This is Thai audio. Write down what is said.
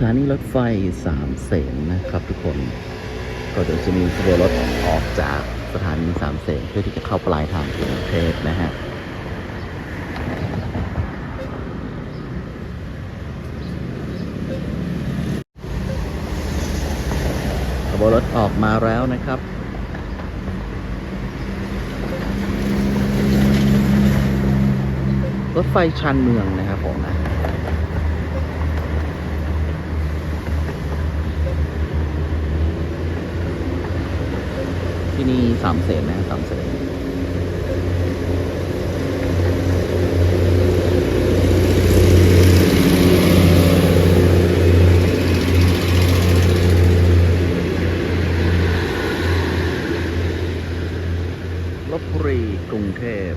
ถานีรถไฟสามเสนนะครับทุกคน ก็เดี๋ยวจะมีขบวนรถออกจากสถานีสามเสนเพื่อที่จะเข้าปลายทางกรุงเทพนะฮะขบวนรถออกมาแล้วนะครับรถไฟชานเมืองนะครับผมนะ ที่นี่สามเสนนะสามเสนลบบุรีกรุงเทพ